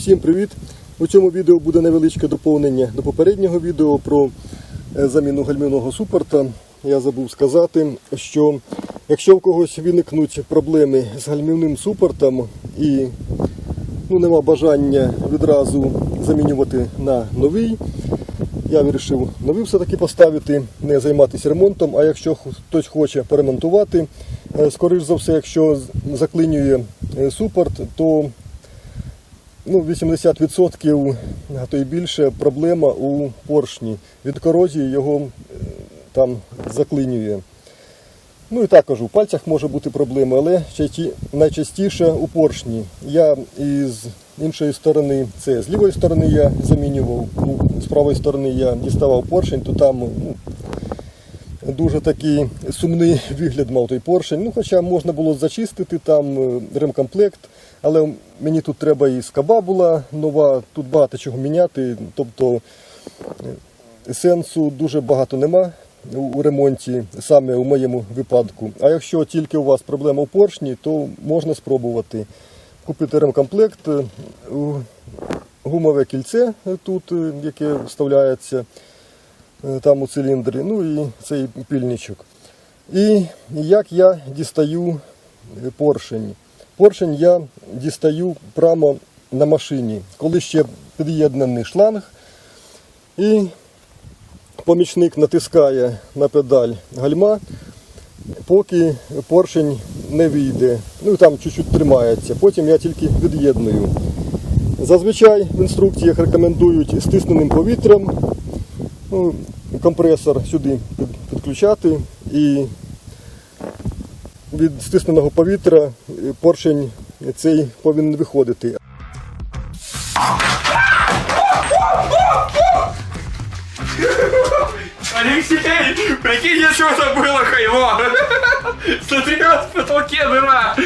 Всім привіт! У цьому відео буде невеличке доповнення до попереднього відео про е, заміну гальмівного супорта. Я забув сказати, що якщо в когось виникнуть проблеми з гальмівним супортом і ну, нема бажання відразу замінювати на новий, я вирішив новий все-таки поставити, не займатися ремонтом. А якщо хтось хоче поремонтувати, е, скоріш за все, якщо заклинює е, супорт, то ну, 80%, а то і більше проблема у поршні. Від корозії його е, там заклинює. Ну і також у пальцях може бути проблема, але найчастіше у поршні. Я із іншої сторони, це з лівої сторони я замінював, з правої сторони я діставав поршень, то там ну, дуже такий сумний вигляд мав той поршень. Ну, хоча можна було зачистити там е, ремкомплект, але мені тут треба і скаба була нова, тут багато чого міняти. Тобто е, сенсу дуже багато нема у- ремонті, саме у моєму випадку. А якщо тільки у вас проблема у поршні, то можна спробувати купити ремкомплект, е, гумове кільце тут, яке вставляється там у циліндрі, ну і цей пільничок. І як я дістаю е, поршень? Поршень я дістаю прямо на машині, коли ще під'єднаний шланг. І помічник натискає на педаль гальма, поки поршень не вийде. Ну і там чуть-чуть тримається. Потім я тільки від'єдную. Зазвичай в інструкціях рекомендують стисненим повітрям ну, компресор сюди підключати і від стисненого повітря е, поршень цей повинен виходити. Алексей, прикинь, я что забыла хайво. Смотри, в потолке дыра.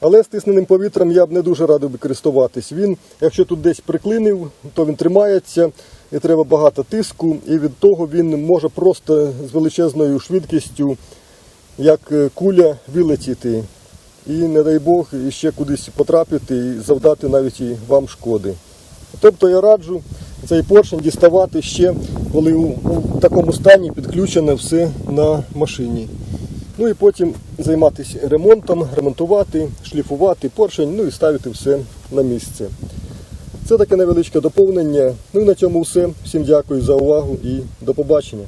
Але стисненим повітрям я б не дуже радив би користуватись. Він, якщо тут десь приклинив, то він тримається і треба багато тиску, і від того він може просто з величезною швидкістю, як е, куля, вилетіти. І, не дай Бог, ще кудись потрапити і завдати навіть і вам шкоди. Тобто я раджу цей поршень діставати ще, коли у, такому стані підключене все на машині. Ну і потім займатися ремонтом, ремонтувати, шліфувати поршень, ну і ставити все на місце. Це таке невеличке доповнення. Ну і на цьому все. Всім дякую за увагу і до побачення.